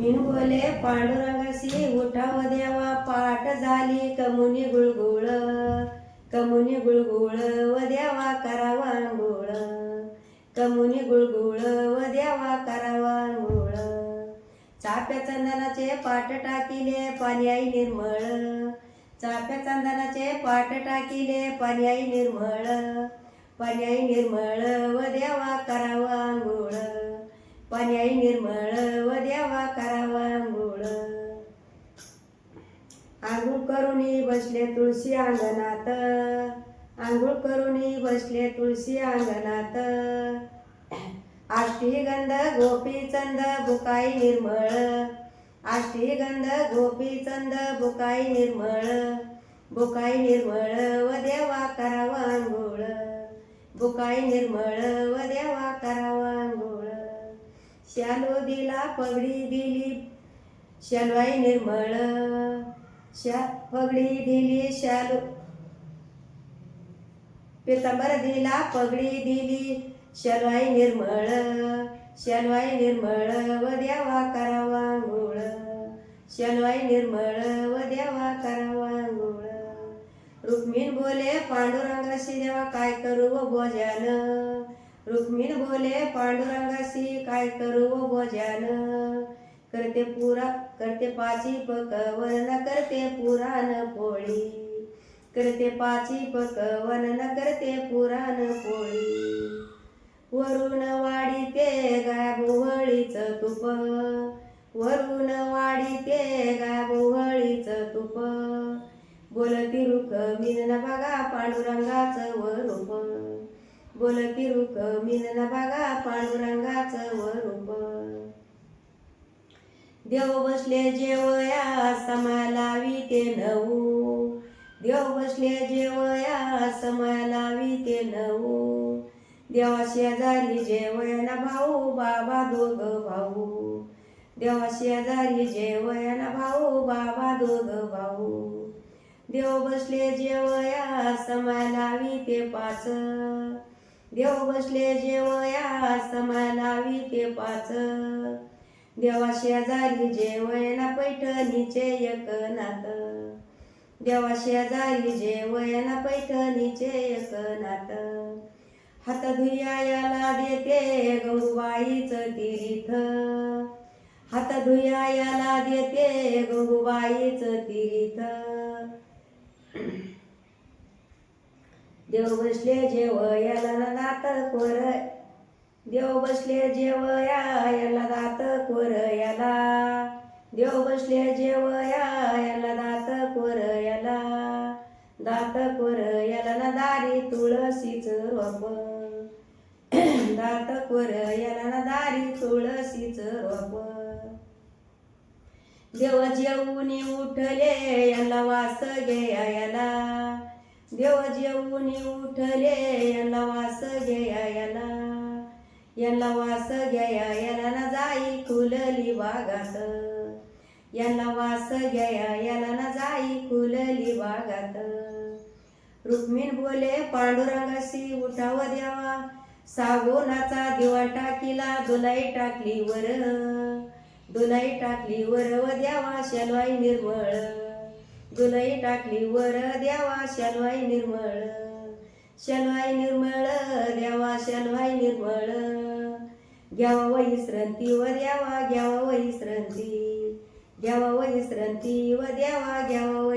रुक्मिण बोले उठाव देवा पाठ झाली कमुनी गुळगुळ. कमुनी गुळगुळ व देवा करावा अंघोळ कमुनी गुळगुळ व देवा करावा अंघोळ चाप्या चंदनाचे पाट टाकिले पाणी निर्मळ. चाप्या चंदनाचे पाट टाकिले पाणी निर्मळ. पर्यायी निर्मळ व देवा करावा अंघोळ पर्यायी निर्मळ आंघोळ बसले तुळशी अंगणात. आंघोळ करूनी बसले तुळशी अंगणात. आष्टीगंध गोपीचंद बुकाई निर्मळ. आष्टीगंध गोपीचंद बुकाई निर्मळ. बुकाई निर्मळ व देवा करावा आंघोळ. बुकाई निर्मळ व देवा करावा आंघोळ. शालो दिला पगडी दिली. शलवाई निर्मळ. शा पगडी दिली शालू पितांबर दिला पगडी दिली. शलवाई निर्मळ शलवाई निर्मळ व देवा करावा अंघोळ. शलवाई निर्मळ व देवा करावा अंघोळ. रुक्मिण बोले पांडुरंगाशी देवा काय करू व भोजन रुक्मिण बोले पांडुरंगाशी काय करू व भोजन करते पुरा करते पाची पकवन करते पाची पकवन न करते पुराण पोळी. वरून वाढीते गाय तुप. वरून वाढीते गाय तुप. बोलती रुख मिन बघा पांडुरंगाचं वरूप. बोलती रुख मिन बघा पांडुरंगाचं वरूप. देव बसले जेवया समय लावी ते नऊ. देव बसले जेवया समय लावी ते नऊ देवा शेजारी जेवयाना भाऊ बाबा दोघ भाऊ. देवा शेजारी जेवयाना भाऊ बाबा दोघ भाऊ. देव बसले जेवया समय लावी ते पाच. देव बसले जेवया समय लावी ते पाच. देवा शेजारी जेवयना पैठणीचे एक नात देवा शेजारी जेवयना पैठणीचे एक नात हात धुयाला देते गहुबाईच तिरीथ. हात धुयाला देते गहुबाईच तिरीथ. देव बसले जेवयाला नात कोर. देव बसले जेवया याला दात कोर याला. देव बसले जेवया दात कोर ना दारी तुळशीच रोप दात कोर ना दारी तुळशीच रोप देव जेवून उठले यांना वास घ्या याला. देव जेवून उठले यांना वास घ्या याला. यांना वास घ्याया याला ना जाई खुलली बागात यांना वास घ्याया याला ना जाई खुलली बागात रुक्मिण बोले पांडुरंगाशी उठाव द्यावा. सागोनाचा दिवा टाकीला दुलाई टाकली वर दुलाई टाकली वर व द्यावा शलवाई निर्मळ. दुलाई टाकली वर द्यावा शलवाई निर्मळ. शलवाई निर्मळ द्यावा शलवाई निर्मळ. घ्यावा व विश्रांती व द्यावा घ्यावा व विश्रांती. घ्यावा व विश्रांती व द्यावा घ्यावा व